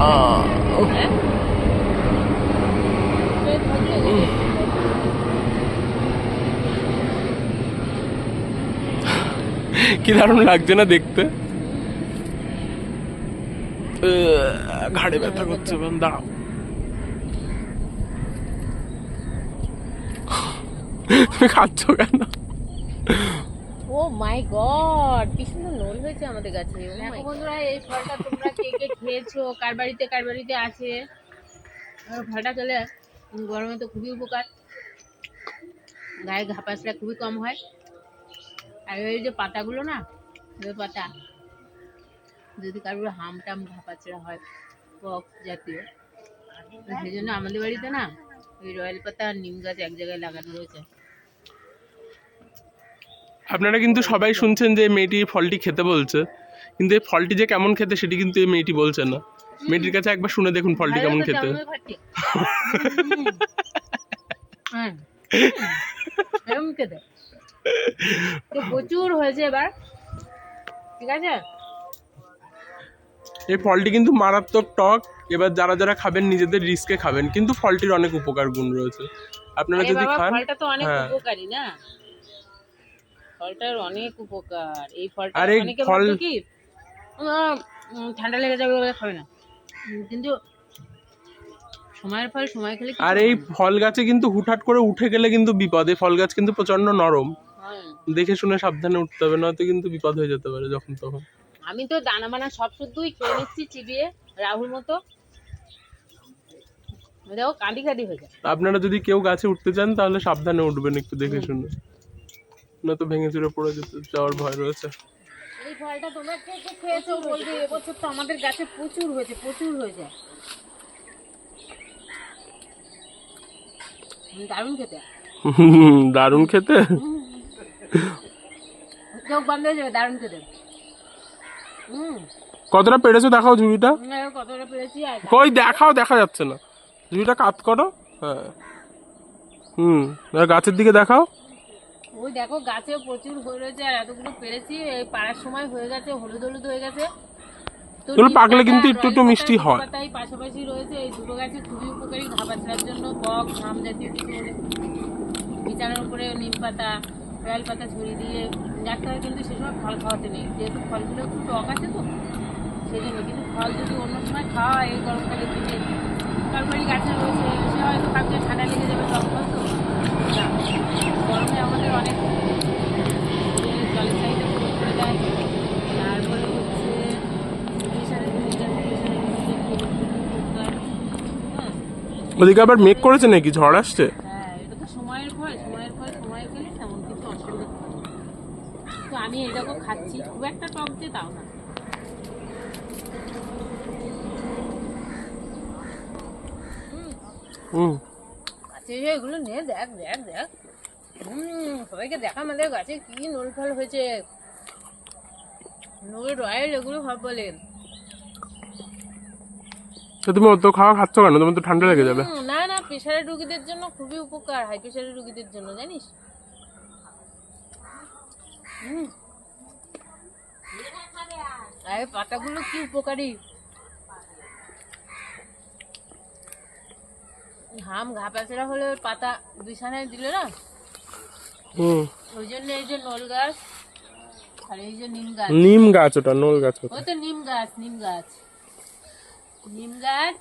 আহ, উফ, হ্যাঁ পেট ভর্তি হয়ে গেছে। কি দারুণ লাগছে না দেখতে আহ, ঘাড়ে ব্যথা করছে ম্যাম দাঁড়াও তুমি খাচ্ছ কেন ও মাই গড কি সুন্দর নোল হয়েছে আমাদের গাছে দেখো বন্ধুরা এই ফলটা তোমরা কে কে খেয়েছো কার বাড়িতে কার বাড়িতে আছে? আর ফলটা খেলে গরমে তো খুবই উপকার। গায়ে ঘাপাসটা খুবই কম হয়। আর ওই যে পাতাগুলো না ওই পাতা যদি কারোর হাম টাম ঘাপাচড়া হয় পক জাতীয়। সেই জন্য আমাদের বাড়িতে না ওই রয়্যাল পাতা আর নিম গাছ এক জায়গায় লাগানো রয়েছে। আপনারা কিন্তু সবাই শুনছেন যে মেয়েটি ফলটি খেতে বলছে। কিন্তু এই ফলটি যে কেমন খেতে সেটি কিন্তু এই মেয়েটি বলছে না। মেয়েটির কাছে একবার শুনে দেখুন ফলটি কেমন খেতে। তো প্রচুর হয়েছে এবার। ঠিক আছে? এই ফলটি কিন্তু মারাত্মক টক। এবার যারা যারা খাবেন নিজেদের রিস্কে খাবেন। কিন্তু ফলটির অনেক উপকার গুণ রয়েছে। আপনারা যদি খান ফলটা তো অনেক হ্যাঁ। উপকারী না? ফলটার অনেক উপকার। এই ফলটা অনেকে ফল- কি ঠান্ডা লেগে যাবে বলে খাবে না। কিন্তু সময়ের ফল সময় খেলে আর এই ফল গাছে কিন্তু হুটহাট করে উঠে গেলে কিন্তু বিপদ। এই ফল গাছ কিন্তু প্রচণ্ড নরম। হ্যাঁ। দেখে শুনে সাবধানে উঠতে হবে নয়তো কিন্তু বিপদ হয়ে যেতে পারে যখন তখন। আমি তো দানা মানা সব শুদ্ধই খেয়ে নিচ্ছি চিবিয়ে রাহুল মতো। দেখো কাঁদি কাঁদি হয়ে যায়। আপনারা যদি কেউ গাছে উঠতে চান তাহলে সাবধানে উঠবেন একটু দেখে শুনে। নয়তো ভেঙে চুরে পড়ে যেতে যাওয়ার ভয় রয়েছে। এই ফলটা তোমরা কে কে খেয়েছো বলবে? এবছর তো আমাদের গাছে প্রচুর হয়েছে প্রচুর হয়েছে। দারুণ খেতে। দারুণ খেতে? চোখ বন্ধ হয়ে যাবে দারুণ খেতে। কতটা পেরেছ দেখাও ঝুড়িটা? কতটা পেরেছি কই দেখাও দেখা যাচ্ছে না। ঝুড়িটা কাত করো। হ্যাঁ। হুম গাছের দিকে দেখাও। ওই দেখো গাছে প্রচুর হয়ে রয়েছে আর এতগুলো পেরেছি এই পাড়ার সময় হয়ে গেছে হলুদ হলুদ হয়ে গেছে। এগুলো পাকলে কিন্তু একটু একটু মিষ্টি হয়। পাতাই পাশাপাশি রয়েছে এই দুটো গাছে খুবই উপকারী ঘাপাচড়ার জন্য বক ঘাম জাতীয় কিছু বিছানার উপরে নিম পাতা রয়্যাল পাতা ছড়িয়ে দিয়ে ডাক্তার কিন্তু সেসব ফল খাওয়াতে নেই। যেহেতু ফলগুলো একটু টক আছে তো সেই জন্য কিন্তু ফল যদি অন্য সময় খাওয়া হয় এই গরমকালের দিনে কারবারি গাছে রয়েছে সে হয়তো ভাবছে ঠান্ডা লেগে যাবে টক ফল তো না গরমে আমাদের অনেক শরীরে জলের চাহিদা পূরণ করে দেয় তারপরে হচ্ছে প্রেশারের ভিটামিন প্রেশারের ভিটামিন উপকার হ্যাঁ ওদিকে আবার মেঘ করেছে নাকি? ঝড় আসছে? হ্যাঁ এটা তো সময়ের ফল সময়ের ফল সময় গেলে তেমন কিছু অসুবিধা তো আমি এটাকে খাচ্ছি। খুব একটা টক তাও না। হুম। এগুলো নে দেখ দেখ দেখ। হুম সবাইকে দেখা আমাদের গাছে কি নোল ফল হয়েছে। নোল রয়্যাল এগুলো সব বলে। তো তুমি অত খাওয়া খাচ্ছ কেন? তোমার তো ঠান্ডা লেগে যাবে। না না প্রেশারের রুগীদের জন্য খুবই উপকার হাই প্রেশারের রুগীদের জন্য জানিস? আরে পাতাগুলো কি উপকারী? ঘাম ঘাপাচড়া হলে পাতা বিছানায় দিলে না? হুম। ওই জন্য এই যে নল গাছ আর এই যে নিম গাছ। নিম গাছ ওটা নল গাছ ওটা। নিম গাছ নিম গাছ। নিম গাছ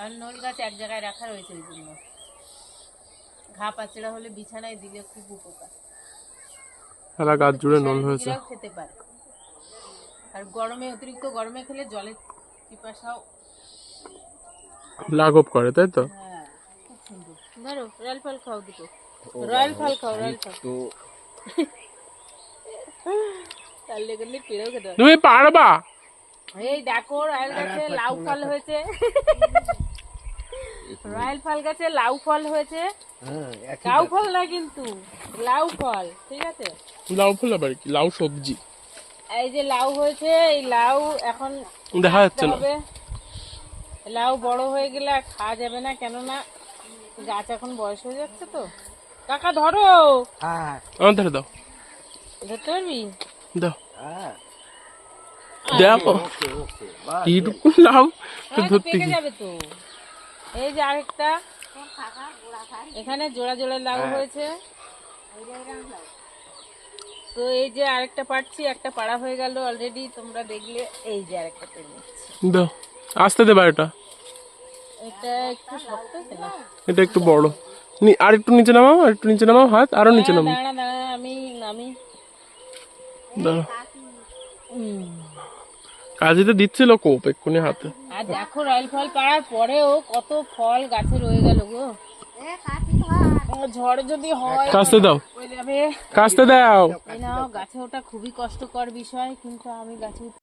আর নল গাছ এক জায়গায় রাখা রয়েছে এই জন্য। ঘা পাচড়া হলে বিছানায় দিলে খুব উপকার। সারা গাছ জুড়ে নোল হয়েছে। খেতে পারে। আর গরমে অতিরিক্ত গরমে খেলে জলের পিপাসাও লাঘব করে তাই তো? হ্যাঁ খুব সুন্দর। ধরো রয়্যাল ফল খাও দুটো। রয়্যাল ফল খাও রয়্যাল ফল। তার লেগে পেড়েও খেতে তুমি পারবা? এই দেখো রয়্যাল গাছে লাউ ফল হয়েছে। রয়্যাল ফল গাছে লাউ ফল হয়েছে। কাউ ফল না কিন্তু লাউ ফল ঠিক আছে? লাউ ফুল আবার কি? লাউ সবজি। এই যে লাউ হয়েছে এই লাউ এখন দেখা যাচ্ছে না লাউ বড় হয়ে গেলে খাওয়া যাবে না কেননা গাছ এখন বয়স হয়ে যাচ্ছে তো। কাকা ধরো। আমার ধারে দাও ধরতে পারবি? দাও দেখো এইটুকু লাউ তো হ্যাঁ, ধরতে গিয়ে। যাবে তো। এই যে আরেকটা। এখানে জোড়া জোড়া লাউ হয়েছে। তো এই যে আরেকটা পাচ্ছি একটা পাড়া হয়ে গেল অলরেডি তোমরা দেখলে। এই যে আরেকটা পেয়ে দাও আসতে দেবা এটা এটা একটু শক্ত এটা একটু বড়। নি- আর একটু নিচে নামাও আর একটু নিচে নামাও হাত আরও নিচে নামাও দাঁড়া দাঁড়া আমি আমি দাঁড়াও কাজে তো দিচ্ছিল কোপ এক্ষুনি হাতে। আর দেখো রয়্যাল ফল পাড়ার পরেও কত ফল গাছে রয়ে গেল গো। ঝড় যদি হয় কাস্তে দাও। কাস্তে দাও। নাও গাছে ওটা খুবই কষ্টকর বিষয় কিন্তু আমি গাছে